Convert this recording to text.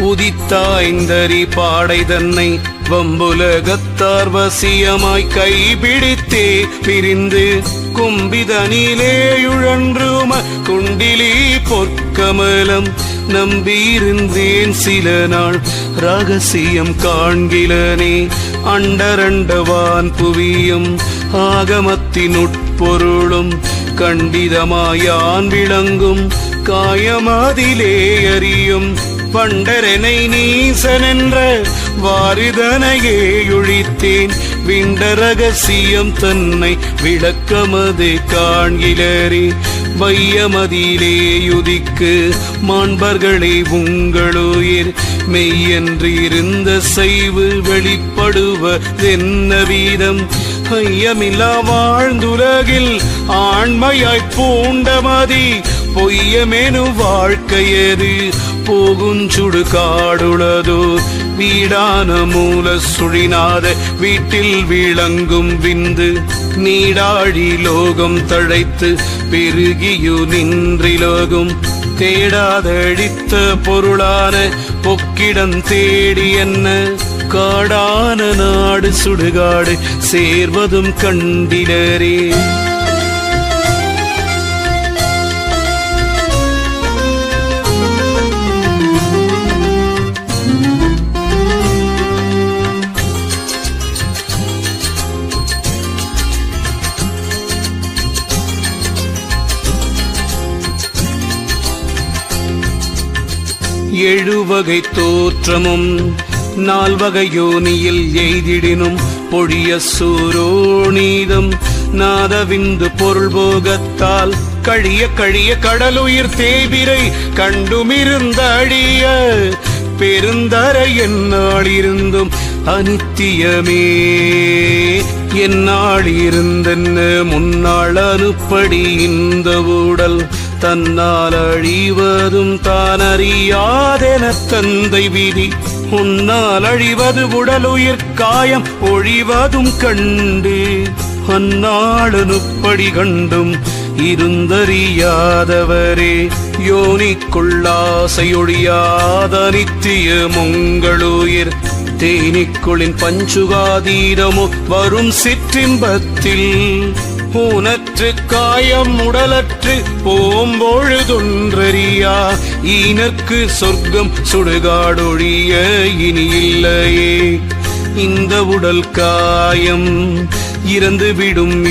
உதித்தாய்ந்தரி பாடை தன்னை வம்புலகத்தார் வசியமாய் கைபிடித்தே பிரிந்து கும்பிதனிலே உழன்றும குண்டிலி பொற்கமலம் நம்பியிருந்தேன் சில நாள். ரகசியம் காண்கிலனே அண்டரண்டவான் புவியும் ஆகமத்தின் உட்பொருளும் கண்டிதமாயான் விளங்கும். காயமாதிலே அறியும் வண்டரனை நீசனென்ற வாரிதனையே ஒழித்தேன் விண்ட ரகசியம் தன்னை விளக்கமது காண்கிலரே. வையமதியிலே யுதிக்கு மாண்பர்களே உங்களுயிர். மெய்யன்று இருந்த செய்வு வெளிப்படுவதென்ன வீதம்? ஐயமில்லா வாழ்ந்துலகில் ஆண்மையாய் பூண்டமதி பொய்யமெனு வாழ்க்கையது போகுஞ்சுடு காடுளதோ. வீடான மூல சுழிநாத. வீட்டில் விளங்கும் விந்து. நீடாழி லோகம் தழைத்து பெருகியு நின்றிலோகும். தேடாதழித்த பொருளான. பொக்கிடம் தேடி என்ன? காடான நாடு சுடுகாடு. சேர்வதும் கண்டிலரே. எழுவகை தோற்றமும் நால்வகை யோனியில் எய்திடினும் பொழிய சூரோணீதம் நாதவிந்து பொருள் போகத்தால் கழிய கழிய கடலுயிர் தேவிரை கண்டுமிருந்த அழிய பெருந்தரை என்னாளிருந்தும் அனித்தியமே. என்னால் இருந்தென்ன முன்னாள் அனுப்படி இந்த ஊடல்? தன்னால் அழிவதும் தான் அறியாதென தந்தை விதி. உன்னால் அழிவது உடலுயிர் காயம் ஒழிவதும் கண்டு. அந்நாளனுப்படி கண்டும் இருந்தறியாதவரே. யோனிக்குள்ளாசையொழியாத நித்திய உங்களுயிர் தேனிக்குளின் பஞ்சுகாதீரமோ வரும் சிற்றின்பத்தில். ஊனற்று காயம் உடலற்று ஓம்பொழுதொன்றறியா ஈனற்கு சொர்க்கம் சுடுகாடொழிய இனி இல்லையே இந்த உடல் காயம் இறந்துவிடும்